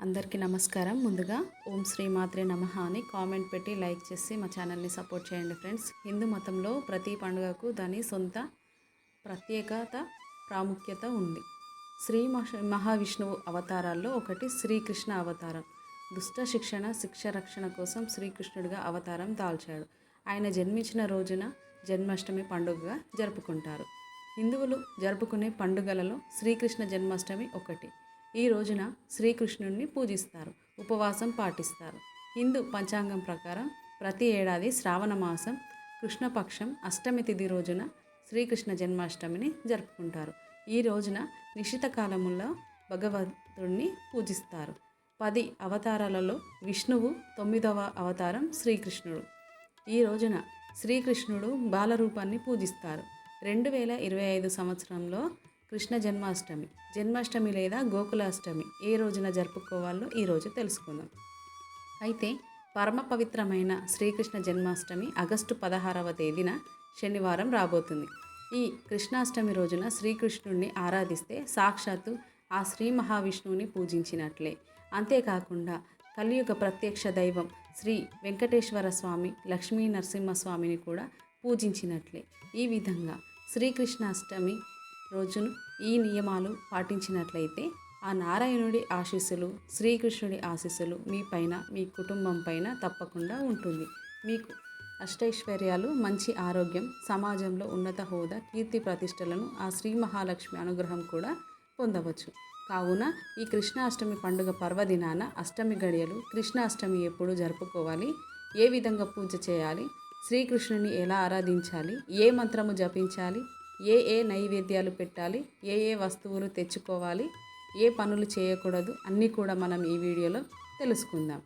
అందరికీ నమస్కారం. ముందుగా ఓం శ్రీ మాత్రే నమః అని కామెంట్ పెట్టి లైక్ చేసి మా ఛానల్ని సపోర్ట్ చేయండి ఫ్రెండ్స్. హిందూ మతంలో ప్రతి పండుగకు దాని సొంత ప్రత్యేకత ప్రాముఖ్యత ఉంది. శ్రీ మహ- మహావిష్ణువు అవతారాల్లో ఒకటి శ్రీకృష్ణ అవతారం. దుష్ట శిక్షణ శిక్ష రక్షణ కోసం శ్రీకృష్ణుడిగా అవతారం దాల్చాడు. ఆయన జన్మించిన రోజున జన్మాష్టమి పండుగగా జరుపుకుంటారు. హిందువులు జరుపుకునే పండుగలలో శ్రీకృష్ణ జన్మాష్టమి ఒకటి. ఈ రోజున శ్రీకృష్ణుడిని పూజిస్తారు ఉపవాసం పాటిస్తారు. హిందూ పంచాంగం ప్రకారం ప్రతి ఏడాది శ్రావణ మాసం కృష్ణపక్షం అష్టమి తిథి రోజున శ్రీకృష్ణ జన్మాష్టమిని జరుపుకుంటారు. ఈ రోజున నిశ్చిత కాలములో భగవంతుడిని పూజిస్తారు. పది అవతారాలలో విష్ణువు తొమ్మిదవ అవతారం శ్రీకృష్ణుడు. ఈ రోజున శ్రీకృష్ణుడు బాలరూపాన్ని పూజిస్తారు. రెండు వేల ఇరవై ఐదు సంవత్సరంలో కృష్ణ జన్మాష్టమి. జన్మాష్టమి లేదా గోకులాష్టమి. ఏ రోజున జరుపుకోవాలో ఈరోజు తెలుసుకుందాం. అయితే పరమ పవిత్రమైన శ్రీకృష్ణ జన్మాష్టమి ఆగస్టు పదహారవ తేదీన శనివారం రాబోతుంది. ఈ కృష్ణాష్టమి రోజున శ్రీకృష్ణుడిని ఆరాధిస్తే సాక్షాత్తు ఆ శ్రీ మహావిష్ణువుని పూజించినట్లే. అంతేకాకుండా కలియుగ ప్రత్యక్ష దైవం శ్రీ వెంకటేశ్వర స్వామి లక్ష్మీ నరసింహస్వామిని కూడా పూజించినట్లే. ఈ విధంగా శ్రీకృష్ణాష్టమి రోజును ఈ నియమాలు పాటించినట్లయితే ఆ నారాయణుడి ఆశీస్సులు శ్రీకృష్ణుడి ఆశీస్సులు మీ పైన మీ కుటుంబం పైన తప్పకుండా ఉంటుంది. మీకు అష్టైశ్వర్యాలు మంచి ఆరోగ్యం సమాజంలో ఉన్నత హోదా కీర్తి ప్రతిష్టలను ఆ శ్రీ మహాలక్ష్మి అనుగ్రహం కూడా పొందవచ్చు. కావున ఈ కృష్ణాష్టమి పండుగ పర్వదినాన అష్టమి గడియలు కృష్ణాష్టమి ఎప్పుడు జరుపుకోవాలి ఏ విధంగా పూజ చేయాలి శ్రీకృష్ణుని ఎలా ఆరాధించాలి ఏ మంత్రము జపించాలి ఏ ఏ నైవేద్యాలు పెట్టాలి? ఏ ఏ వస్తువులు తెచ్చుకోవాలి? ఏ పనులు చేయకూడదు? అన్నీ కూడా మనం ఈ వీడియోలో తెలుసుకుందాం.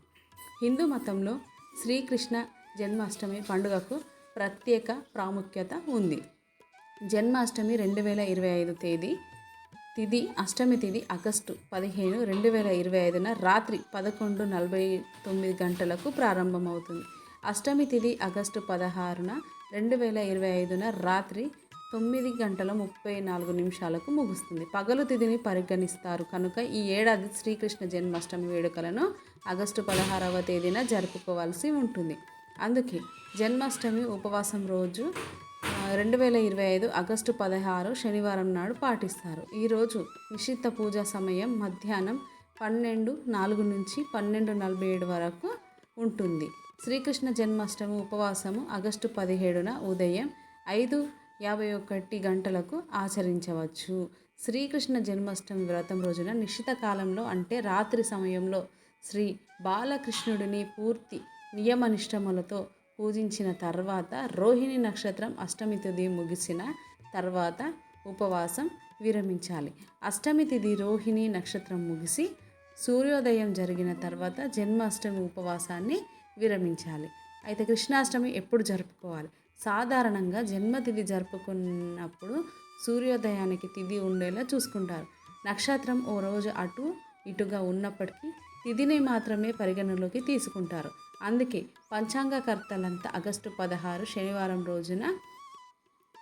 హిందూ మతంలో శ్రీకృష్ణ జన్మాష్టమి పండుగకు ప్రత్యేక ప్రాముఖ్యత ఉంది. జన్మాష్టమి రెండు వేల ఇరవై ఐదు తేదీ తిది అష్టమి తిది ఆగస్టు పదిహేను రెండు వేల ఇరవై ఐదున రాత్రి పదకొండు నలభై తొమ్మిది గంటలకు ప్రారంభమవుతుంది. అష్టమి తిది ఆగస్టు పదహారున రెండు వేల ఇరవై ఐదున రాత్రి తొమ్మిది గంటల ముప్పై నాలుగు నిమిషాలకు ముగుస్తుంది. పగలు తిథిని పరిగణిస్తారు. కనుక ఈ ఏడాది శ్రీకృష్ణ జన్మాష్టమి వేడుకలను ఆగస్టు పదహారవ తేదీన జరుపుకోవాల్సి ఉంటుంది. అందుకే జన్మాష్టమి ఉపవాసం రోజు రెండు వేల ఇరవై ఐదు ఆగస్టు పదహారు శనివారం నాడు పాటిస్తారు. ఈరోజు నిషిద్ధ పూజా సమయం మధ్యాహ్నం పన్నెండు నాలుగు నుంచి పన్నెండు నలభై ఏడు వరకు ఉంటుంది. శ్రీకృష్ణ జన్మాష్టమి ఉపవాసము ఆగస్టు పదిహేడున ఉదయం ఐదు యాభై ఒకటి గంటలకు ఆచరించవచ్చు. శ్రీకృష్ణ జన్మాష్టమి వ్రతం రోజున నిశ్చిత కాలంలో అంటే రాత్రి సమయంలో శ్రీ బాలకృష్ణుడిని పూర్తి నియమనిష్టములతో పూజించిన తర్వాత రోహిణి నక్షత్రం అష్టమి తిథి ముగిసిన తర్వాత ఉపవాసం విరమించాలి. అష్టమి తిథి రోహిణి నక్షత్రం ముగిసి సూర్యోదయం జరిగిన తర్వాత జన్మాష్టమి ఉపవాసాన్ని విరమించాలి. అయితే కృష్ణాష్టమి ఎప్పుడు జరుపుకోవాలి? సాధారణంగా జన్మతిథి జరుపుకున్నప్పుడు సూర్యోదయానికి తిథి ఉండేలా చూసుకుంటారు. నక్షత్రం ఓ రోజు అటు ఇటుగా ఉన్నప్పటికీ తిథిని మాత్రమే పరిగణలోకి తీసుకుంటారు. అందుకే పంచాంగకర్తలంతా ఆగస్టు పదహారు శనివారం రోజున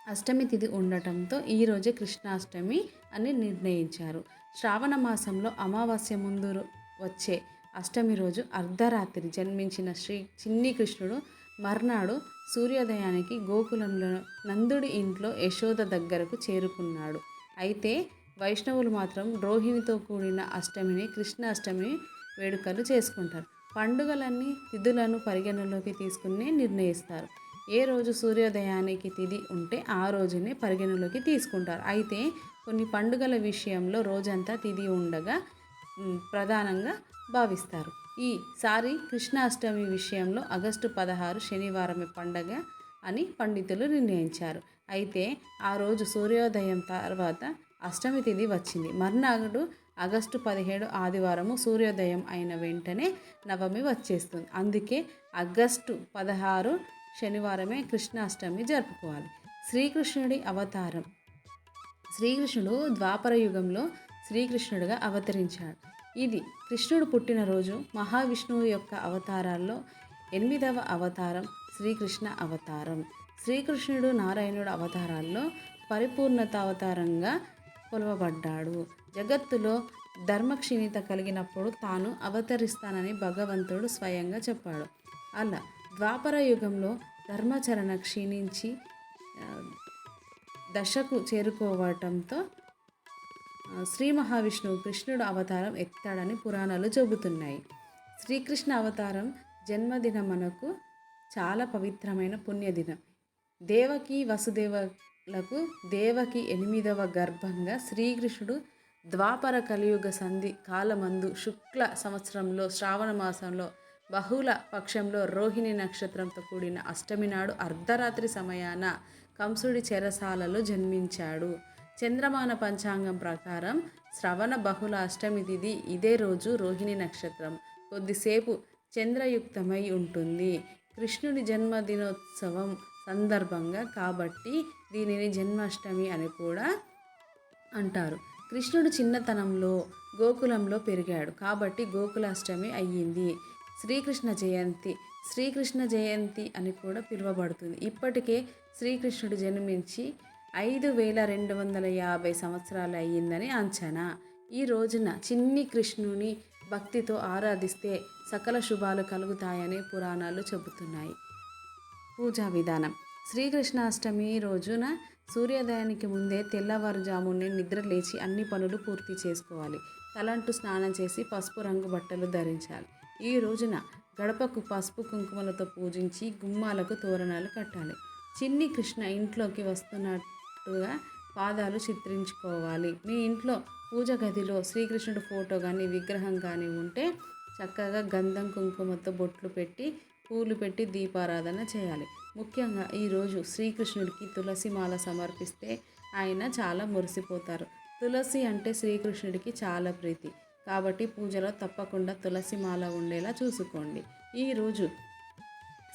అష్టమి తిథి ఉండటంతో ఈరోజే కృష్ణాష్టమి అని నిర్ణయించారు. శ్రావణ మాసంలో అమావాస్య ముందు వచ్చే అష్టమి రోజు అర్ధరాత్రి జన్మించిన శ్రీ చిన్ని కృష్ణుడు మర్నాడు సూర్యోదయానికి గోకులంలో నందుడి ఇంట్లో యశోద దగ్గరకు చేరుకున్నాడు. అయితే వైష్ణవులు మాత్రం రోహిణితో కూడిన అష్టమిని కృష్ణాష్టమి వేడుకలు చేసుకుంటారు. పండుగలన్నీ తిథులను పరిగణలోకి తీసుకుని నిర్ణయిస్తారు. ఏ రోజు సూర్యోదయానికి తిథి ఉంటే ఆ రోజునే పరిగణలోకి తీసుకుంటారు. అయితే కొన్ని పండుగల విషయంలో రోజంతా తిథి ఉండగా ప్రధానంగా భావిస్తారు. ఈసారి కృష్ణాష్టమి విషయంలో ఆగస్టు పదహారు శనివారమే పండగ అని పండితులు నిర్ణయించారు. అయితే ఆ రోజు సూర్యోదయం తర్వాత అష్టమి తిథి వచ్చింది. మర్నాడు ఆగస్టు పదిహేడు ఆదివారము సూర్యోదయం అయిన వెంటనే నవమి వచ్చేస్తుంది. అందుకే ఆగస్టు పదహారు శనివారమే కృష్ణాష్టమి జరుపుకోవాలి. శ్రీకృష్ణుడి అవతారం. శ్రీకృష్ణుడు ద్వాపర యుగంలో శ్రీకృష్ణుడిగా అవతరించాడు. ఇది కృష్ణుడు పుట్టినరోజు మహావిష్ణువు యొక్క అవతారాల్లో ఎనిమిదవ అవతారం శ్రీకృష్ణ అవతారం. శ్రీకృష్ణుడు నారాయణుడు అవతారాల్లో పరిపూర్ణత అవతారంగా కొలవబడ్డాడు. జగత్తులో ధర్మక్షీణిత కలిగినప్పుడు తాను అవతరిస్తానని భగవంతుడు స్వయంగా చెప్పాడు. అలా ద్వాపర యుగంలో ధర్మచరణ క్షీణించి దశకు చేరుకోవటంతో శ్రీ మహావిష్ణువు కృష్ణుడు అవతారం ఎత్తాడని పురాణాలు చెబుతున్నాయి. శ్రీకృష్ణ అవతారం జన్మదినం మనకు చాలా పవిత్రమైన పుణ్యదినం. దేవకి వసుదేవలకు దేవకి ఎనిమిదవ గర్భంగా శ్రీకృష్ణుడు ద్వాపర కలియుగ సంధి కాలమందు శుక్ల సంవత్సరంలో శ్రావణ మాసంలో బహుళ పక్షంలో రోహిణి నక్షత్రంతో కూడిన అష్టమి నాడు అర్ధరాత్రి సమయాన కంసుడి చెరసాలలో జన్మించాడు. చంద్రమాన పంచాంగం ప్రకారం శ్రవణ బహుళ అష్టమి తిథి ఇదే రోజు రోహిణి నక్షత్రం. కొద్దిసేపు చంద్రయుక్తమై ఉంటుంది. కృష్ణుడి జన్మదినోత్సవం సందర్భంగా కాబట్టి దీనిని జన్మాష్టమి అని కూడా అంటారు. కృష్ణుడు చిన్నతనంలో గోకులంలో పెరిగాడు. కాబట్టి గోకులాష్టమి అయ్యింది. శ్రీకృష్ణ జయంతి శ్రీకృష్ణ జయంతి అని కూడా పిలువబడుతుంది. ఇప్పటికే శ్రీకృష్ణుడు జన్మించి ఐదు వేల రెండు వందల యాభై సంవత్సరాలు అయ్యిందని అంచనా. ఈ రోజున చిన్ని కృష్ణుని భక్తితో ఆరాధిస్తే సకల శుభాలు కలుగుతాయని పురాణాలు చెబుతున్నాయి. పూజా విధానం. శ్రీకృష్ణాష్టమి రోజున సూర్యోదయానికి ముందే తెల్లవారుజామునే నిద్ర లేచి అన్ని పనులు పూర్తి చేసుకోవాలి. తలంటు స్నానం చేసి పసుపు రంగు బట్టలు ధరించాలి. ఈ రోజున గడపకు పసుపు కుంకుమలతో పూజించి గుమ్మాలకు తోరణాలు కట్టాలి. చిన్ని కృష్ణ ఇంట్లోకి వస్తున్నట్టుగా పాదాలు చిత్రించుకోవాలి. మీ ఇంట్లో పూజ గదిలో శ్రీకృష్ణుడు ఫోటో కానీ విగ్రహం కానీ ఉంటే చక్కగా గంధం కుంకుమతో బొట్లు పెట్టి పూలు పెట్టి దీపారాధన చేయాలి. ముఖ్యంగా ఈరోజు శ్రీకృష్ణుడికి తులసి మాల సమర్పిస్తే ఆయన చాలా మురిసిపోతారు. తులసి అంటే శ్రీకృష్ణుడికి చాలా ప్రీతి. కాబట్టి పూజలో తప్పకుండా తులసి మాల ఉండేలా చూసుకోండి. ఈరోజు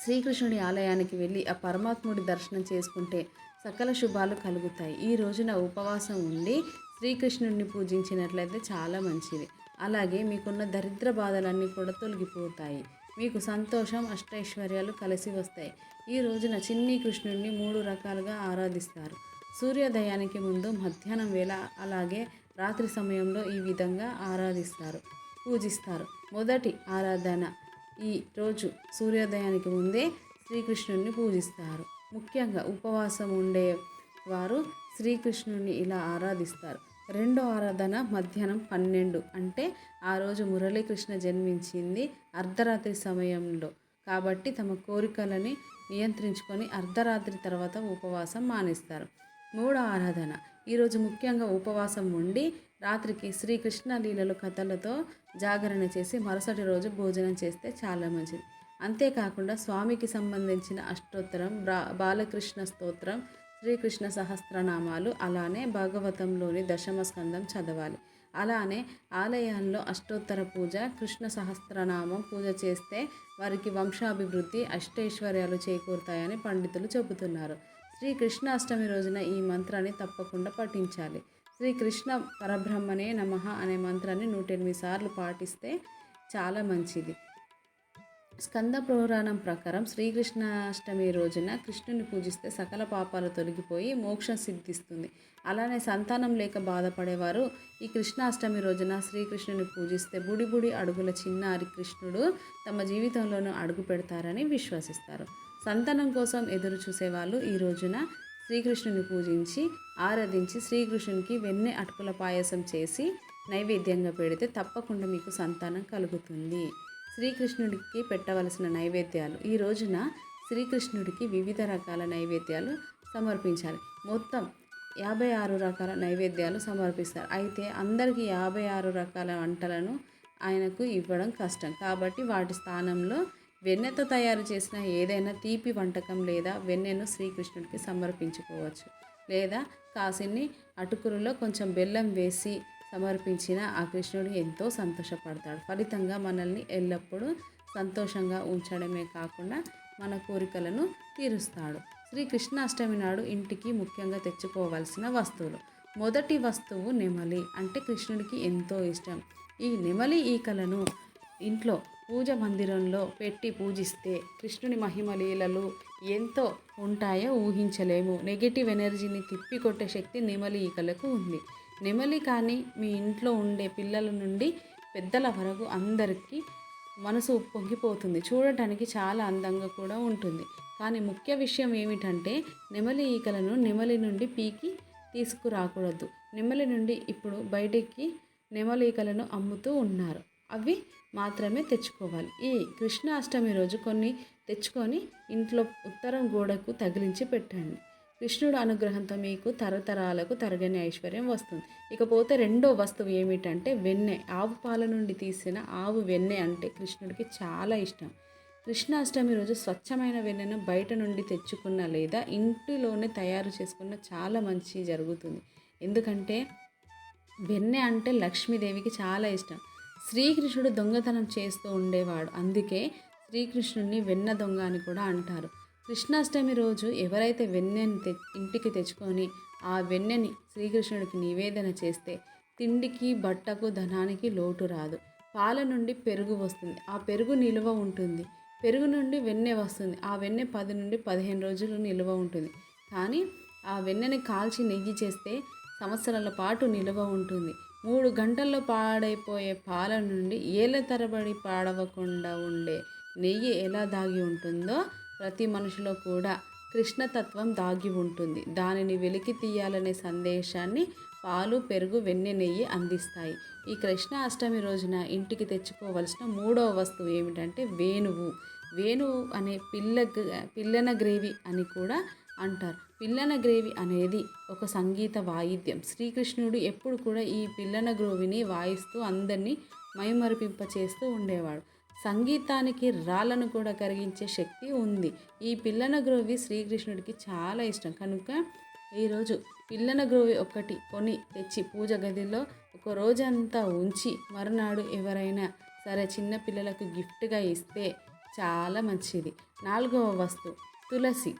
శ్రీకృష్ణుడి ఆలయానికి వెళ్ళి ఆ పరమాత్ముడి దర్శనం చేసుకుంటే సకల శుభాలు కలుగుతాయి. ఈ రోజున ఉపవాసం ఉండి శ్రీకృష్ణుడిని పూజించినట్లయితే చాలా మంచిది. అలాగే మీకున్న దరిద్ర బాధలన్నీ కూడా తొలగిపోతాయి. మీకు సంతోషం అష్టైశ్వర్యాలు కలిసి వస్తాయి. ఈ రోజున చిన్ని కృష్ణుడిని మూడు రకాలుగా ఆరాధిస్తారు. సూర్యోదయానికి ముందు మధ్యాహ్నం వేళ అలాగే రాత్రి సమయంలో ఈ విధంగా ఆరాధిస్తారు పూజిస్తారు. మొదటి ఆరాధన ఈ రోజు సూర్యోదయానికి ముందే శ్రీకృష్ణుడిని పూజిస్తారు. ముఖ్యంగా ఉపవాసం ఉండే వారు శ్రీకృష్ణుడిని ఇలా ఆరాధిస్తారు. రెండో ఆరాధన మధ్యాహ్నం పన్నెండు అంటే ఆ రోజు మురళీకృష్ణ జన్మించింది అర్ధరాత్రి సమయంలో. కాబట్టి తమ కోరికలని నియంత్రించుకొని అర్ధరాత్రి తర్వాత ఉపవాసం మానేస్తారు. మూడో ఆరాధన. ఈరోజు ముఖ్యంగా ఉపవాసం ఉండి రాత్రికి శ్రీకృష్ణ లీలలు కథలతో జాగరణ చేసి మరుసటి రోజు భోజనం చేస్తే చాలా మంచిది. అంతేకాకుండా స్వామికి సంబంధించిన అష్టోత్తరం బ్రా బాలకృష్ణ స్తోత్రం శ్రీకృష్ణ సహస్రనామాలు అలానే భాగవతంలోని దశమ స్కందం చదవాలి. అలానే ఆలయాల్లో అష్టోత్తర పూజ కృష్ణ సహస్రనామం పూజ చేస్తే వారికి వంశాభివృద్ధి అష్టైశ్వర్యాలు చేకూరుతాయని పండితులు చెబుతున్నారు. శ్రీ కృష్ణాష్టమి రోజున ఈ మంత్రాన్ని తప్పకుండా పఠించాలి. శ్రీకృష్ణ పరబ్రహ్మనే నమః అనే మంత్రాన్ని నూట ఎనిమిది సార్లు పాటిస్తే చాలా మంచిది. స్కంద పురాణం ప్రకారం శ్రీకృష్ణాష్టమి రోజున కృష్ణుని పూజిస్తే సకల పాపాలు తొలగిపోయి మోక్షం సిద్ధిస్తుంది. అలానే సంతానం లేక బాధపడేవారు ఈ కృష్ణాష్టమి రోజున శ్రీకృష్ణుని పూజిస్తే బుడి బుడి అడుగుల చిన్నారి కృష్ణుడు తమ జీవితంలోనూ అడుగు పెడతారని విశ్వసిస్తారు. సంతానం కోసం ఎదురు చూసేవాళ్ళు ఈ రోజున శ్రీకృష్ణుని పూజించి ఆరాధించి శ్రీకృష్ణునికి వెన్నె అటుకుల పాయసం చేసి నైవేద్యంగా పెడితే తప్పకుండా మీకు సంతానం కలుగుతుంది. శ్రీకృష్ణుడికి పెట్టవలసిన నైవేద్యాలు. ఈ రోజున శ్రీకృష్ణుడికి వివిధ రకాల నైవేద్యాలు సమర్పించాలి. మొత్తం యాభై ఆరు రకాల నైవేద్యాలు సమర్పిస్తారు. అయితే అందరికీ యాభై ఆరు రకాల వంటలను ఆయనకు ఇవ్వడం కష్టం. కాబట్టి వాటి స్థానంలో వెన్నెతో తయారు చేసిన ఏదైనా తీపి వంటకం లేదా వెన్నెను శ్రీకృష్ణుడికి సమర్పించుకోవచ్చు. లేదా కాసిన్ని అటుకులలో కొంచెం బెల్లం వేసి సమర్పించిన ఆ కృష్ణుడు ఎంతో సంతోషపడతాడు. ఫలితంగా మనల్ని ఎల్లప్పుడూ సంతోషంగా ఉంచడమే కాకుండా మన కోరికలను తీరుస్తాడు. శ్రీ కృష్ణాష్టమి నాడు ఇంటికి ముఖ్యంగా తెచ్చుకోవాల్సిన వస్తువులు. మొదటి వస్తువు నెమలి. అంటే కృష్ణుడికి ఎంతో ఇష్టం. ఈ నెమలి ఈకలను ఇంట్లో పూజ మందిరంలో పెట్టి పూజిస్తే కృష్ణుని మహిమ లీలలు ఎంతో ఉంటాయో ఊహించలేము. నెగిటివ్ ఎనర్జీని తిప్పికొట్టే శక్తి నెమలి ఈకలకు ఉంది. నెమలి కానీ మీ ఇంట్లో ఉండే పిల్లల నుండి పెద్దల వరకు అందరికీ మనసు పొంగిపోతుంది. చూడటానికి చాలా అందంగా కూడా ఉంటుంది. కానీ ముఖ్య విషయం ఏమిటంటే నెమలి ఈకలను నెమలి నుండి పీకి తీసుకురాకూడదు. నెమలి నుండి ఇప్పుడు బయటికి నెమలి ఈకలను అమ్ముతూ ఉన్నారు. అవి మాత్రమే తెచ్చుకోవాలి. ఈ కృష్ణాష్టమి రోజు కొన్ని తెచ్చుకొని ఇంట్లో ఉత్తరం గోడకు తగిలించి పెట్టండి. కృష్ణుడు అనుగ్రహంతో మీకు తరతరాలకు తరగని ఐశ్వర్యం వస్తుంది. ఇకపోతే రెండో వస్తువు ఏమిటంటే వెన్నె. ఆవు పాల నుండి తీసిన ఆవు వెన్నె అంటే కృష్ణుడికి చాలా ఇష్టం. కృష్ణాష్టమి రోజు స్వచ్ఛమైన వెన్నెను బయట నుండి తెచ్చుకున్న లేదా ఇంటిలోనే తయారు చేసుకున్న చాలా మంచి జరుగుతుంది. ఎందుకంటే వెన్నె అంటే లక్ష్మీదేవికి చాలా ఇష్టం. శ్రీకృష్ణుడు దొంగతనం చేస్తూ ఉండేవాడు. అందుకే శ్రీకృష్ణుడిని వెన్న దొంగ అని కూడా అంటారు. కృష్ణాష్టమి రోజు ఎవరైతే వెన్నెని తె ఇంటికి తెచ్చుకొని ఆ వెన్నెని శ్రీకృష్ణుడికి నివేదన చేస్తే తిండికి బట్టకు ధనానికి లోటు రాదు. పాల నుండి పెరుగు వస్తుంది. ఆ పెరుగు నిలువ ఉంటుంది. పెరుగు నుండి వెన్నె వస్తుంది. ఆ వెన్నె పది నుండి పదిహేను రోజులు నిలువ ఉంటుంది. కానీ ఆ వెన్నెని కాల్చి నెయ్యి చేస్తే సంవత్సరాల పాటు నిలువ ఉంటుంది. మూడు గంటల్లో పాడైపోయే పాల నుండి ఏళ్ళ తరబడి పాడవకుండా ఉండే నెయ్యి ఎలా దాగి ఉంటుందో ప్రతి మనిషిలో కూడా కృష్ణతత్వం దాగి ఉంటుంది. దానిని వెలికి తీయాలనే సందేశాన్ని పాలు పెరుగు వెన్నె నెయ్యి అందిస్తాయి. ఈ కృష్ణ అష్టమి రోజున ఇంటికి తెచ్చుకోవలసిన మూడవ వస్తువు ఏమిటంటే వేణువు. వేణువు అనే పిల్ల పిల్లన గ్రేవి అని కూడా అంటారు. పిల్లన గ్రేవి అనేది ఒక సంగీత వాయిద్యం. శ్రీకృష్ణుడు ఎప్పుడు కూడా ఈ పిల్లన గ్రోవిని వాయిస్తూ అందరినీ మైమరిపింప చేస్తూ ఉండేవాడు. సంగీతానికి రాళ్ళను కూడా కరిగించే శక్తి ఉంది. ఈ పిల్లన గ్రోవి శ్రీకృష్ణుడికి చాలా ఇష్టం. కనుక ఈరోజు పిల్లన గ్రోవి ఒకటి కొని తెచ్చి పూజ గదిలో ఒక రోజంతా ఉంచి మరునాడు ఎవరైనా సరే చిన్న పిల్లలకు గిఫ్ట్గా ఇస్తే చాలా మంచిది. నాలుగవ వస్తువు తులసి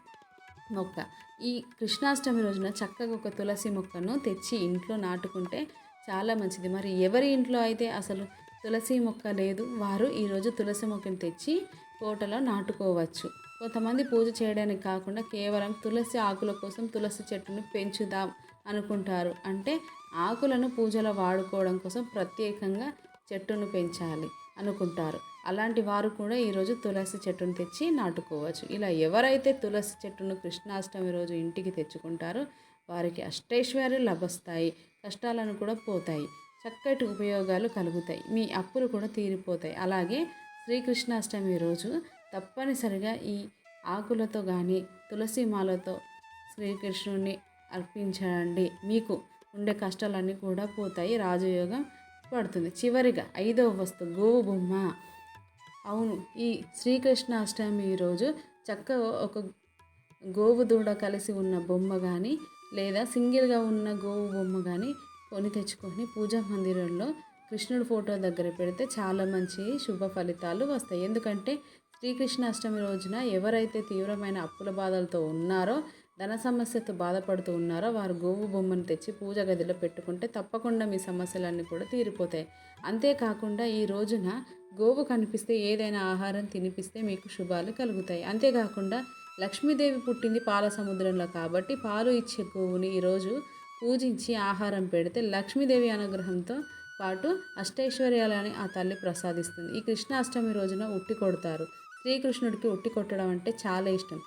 మొక్క. ఈ కృష్ణాష్టమి రోజున చక్కగా ఒక తులసి మొక్కను తెచ్చి ఇంట్లో నాటుకుంటే చాలా మంచిది. మరి ఎవరి ఇంట్లో అయితే అసలు తులసి మొక్క లేదు వారు ఈరోజు తులసి మొక్కను తెచ్చి తోటలో నాటుకోవచ్చు. కొంతమంది పూజ చేయడానికి కాకుండా కేవలం తులసి ఆకుల కోసం తులసి చెట్టును పెంచుదాం అనుకుంటారు. అంటే ఆకులను పూజలో వాడుకోవడం కోసం ప్రత్యేకంగా చెట్టును పెంచాలి అనుకుంటారు. అలాంటి వారు కూడా ఈరోజు తులసి చెట్టును తెచ్చి నాటుకోవచ్చు. ఇలా ఎవరైతే తులసి చెట్టును కృష్ణాష్టమి రోజు ఇంటికి తెచ్చుకుంటారో వారికి అష్టైశ్వర్యాలు లభిస్తాయి కష్టాలను కూడా పోతాయి చక్కటి ఉపయోగాలు కలుగుతాయి మీ అప్పులు కూడా తీరిపోతాయి. అలాగే శ్రీకృష్ణాష్టమి రోజు తప్పనిసరిగా ఈ ఆకులతో కానీ తులసి మాలతో శ్రీకృష్ణుని అర్పించండి. మీకు ఉండే కష్టాలన్నీ కూడా పోతాయి రాజయోగం పడుతుంది. చివరిగా ఐదవ వస్తువు గోవు బొమ్మ. అవును. ఈ శ్రీకృష్ణాష్టమి రోజు చక్క ఒక గోవు దూడ కలిసి ఉన్న బొమ్మ కానీ లేదా సింగిల్గా ఉన్న గోవు బొమ్మ కానీ కొని తెచ్చుకొని పూజా మందిరంలో కృష్ణుడు ఫోటో దగ్గర పెడితే చాలా మంచి శుభ ఫలితాలు వస్తాయి. ఎందుకంటే శ్రీకృష్ణాష్టమి రోజున ఎవరైతే తీవ్రమైన అప్పుల బాధలతో ఉన్నారో ధన సమస్యతో బాధపడుతూ ఉన్నారో వారు గోవు బొమ్మను తెచ్చి పూజ గదిలో పెట్టుకుంటే తప్పకుండా మీ సమస్యలన్నీ కూడా తీరిపోతాయి. అంతేకాకుండా ఈ రోజున గోవు కనిపిస్తే ఏదైనా ఆహారం తినిపిస్తే మీకు శుభాలు కలుగుతాయి. అంతేకాకుండా లక్ష్మీదేవి పుట్టింది పాల సముద్రంలో కాబట్టి పాలు ఇచ్చే గోవుని ఈరోజు పూజించి ఆహారం పెడితే లక్ష్మీదేవి అనుగ్రహంతో పాటు అష్టైశ్వర్యాలని ఆ తల్లి ప్రసాదిస్తుంది. ఈ కృష్ణాష్టమి రోజున ఉట్టి కొడతారు. శ్రీకృష్ణుడికి ఉట్టి కొట్టడం అంటే చాలా ఇష్టం.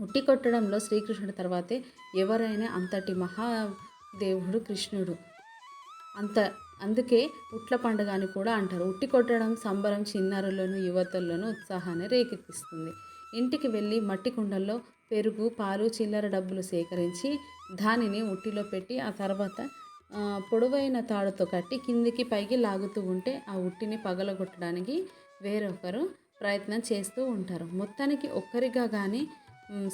ఉట్టి కొట్టడంలో శ్రీకృష్ణుడి తర్వాతే ఎవరైనా అంతటి మహాదేవుడు కృష్ణుడు. అంత అందుకే ఉట్ల పండుగ అని కూడా అంటారు. ఉట్టి కొట్టడం సంబరం చిన్నారులను యువతల్లోనూ ఉత్సాహాన్ని రేకెత్తిస్తుంది. ఇంటికి వెళ్ళి మట్టి కుండల్లో పెరుగు పాలు చిల్లర డబ్బులు సేకరించి దానిని ఉట్టిలో పెట్టి ఆ తర్వాత పొడవైన తాడుతో కట్టి కిందికి పైకి లాగుతూ ఉంటే ఆ ఉట్టిని పగలగొట్టడానికి వేరొకరు ప్రయత్నం చేస్తూ ఉంటారు. మొత్తానికి ఒక్కరిగా కానీ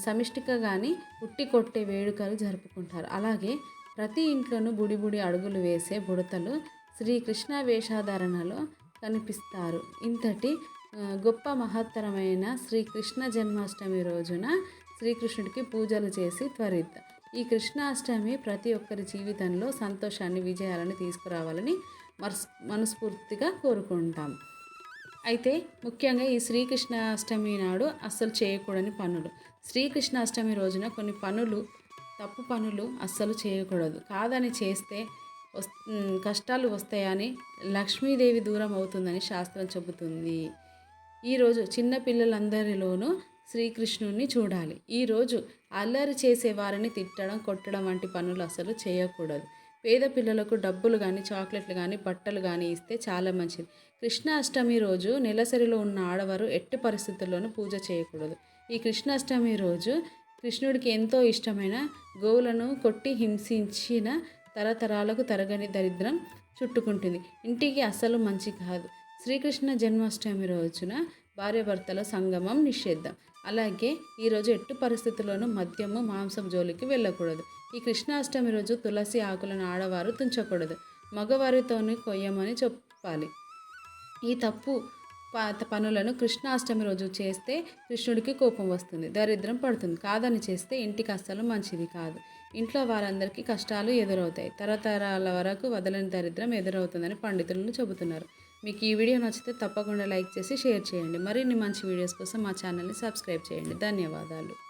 సమిష్టిగా కానీ ఉట్టి కొట్టే వేడుకలు జరుపుకుంటారు. అలాగే ప్రతి ఇంట్లోనూ బుడి బుడి అడుగులు వేసే బుడతలు శ్రీకృష్ణ వేషధారణలో కనిపిస్తారు. ఇంతటి గొప్ప మహత్తరమైన శ్రీకృష్ణ జన్మాష్టమి రోజున శ్రీకృష్ణుడికి పూజలు చేసి త్వరిత ఈ కృష్ణాష్టమి ప్రతి ఒక్కరి జీవితంలో సంతోషాన్ని విజయాలను తీసుకురావాలని మనస్ మనస్ఫూర్తిగా కోరుకుంటాం. అయితే ముఖ్యంగా ఈ శ్రీకృష్ణాష్టమి నాడు అస్సలు చేయకూడని పనులు. శ్రీకృష్ణాష్టమి రోజున కొన్ని పనులు తప్పు పనులు అస్సలు చేయకూడదు. కాదని చేస్తే కష్టాలు వస్తాయని లక్ష్మీదేవి దూరం అవుతుందని శాస్త్రం చెబుతుంది. ఈరోజు చిన్న పిల్లలందరిలోనూ శ్రీకృష్ణుని చూడాలి. ఈరోజు అల్లరి చేసే వారిని తిట్టడం కొట్టడం వంటి పనులు అసలు చేయకూడదు. పేద పిల్లలకు డబ్బులు కానీ చాక్లెట్లు కానీ బట్టలు కానీ ఇస్తే చాలా మంచిది. కృష్ణాష్టమి రోజు నెలసరిలో ఉన్న ఆడవారు ఎట్టి పరిస్థితుల్లోనూ పూజ చేయకూడదు. ఈ కృష్ణాష్టమి రోజు కృష్ణుడికి ఎంతో ఇష్టమైన గోవులను కొట్టి హింసించిన తరతరాలకు తరగని దరిద్రం చుట్టుకుంటుంది. ఇంటికి అస్సలు మంచి కాదు. శ్రీకృష్ణ జన్మాష్టమి రోజున భార్యాభర్తల సంగమం నిషేధం. అలాగే ఈరోజు ఎట్టు పరిస్థితుల్లోనూ మద్యము మాంసం జోలికి వెళ్ళకూడదు. ఈ కృష్ణాష్టమి రోజు తులసి ఆకులను ఆడవారు తుంచకూడదు. మగవారితోని కొయ్యమని చెప్పాలి. ఈ తప్పు పనులను కృష్ణాష్టమి రోజు చేస్తే కృష్ణుడికి కోపం వస్తుంది దరిద్రం పడుతుంది. కాదని చేస్తే ఇంటికి అస్సలు మంచిది కాదు. ఇంట్లో వారందరికీ కష్టాలు ఎదురవుతాయి. తరతరాల వరకు వదలని దరిద్రం ఎదురవుతుందని పండితులను చెబుతున్నారు. మీకు ఈ వీడియో నచ్చితే తప్పకుండా లైక్ చేసి షేర్ చేయండి. మరిన్ని మంచి వీడియోస్ కోసం మా ఛానల్ని సబ్స్క్రైబ్ చేయండి. ధన్యవాదాలు.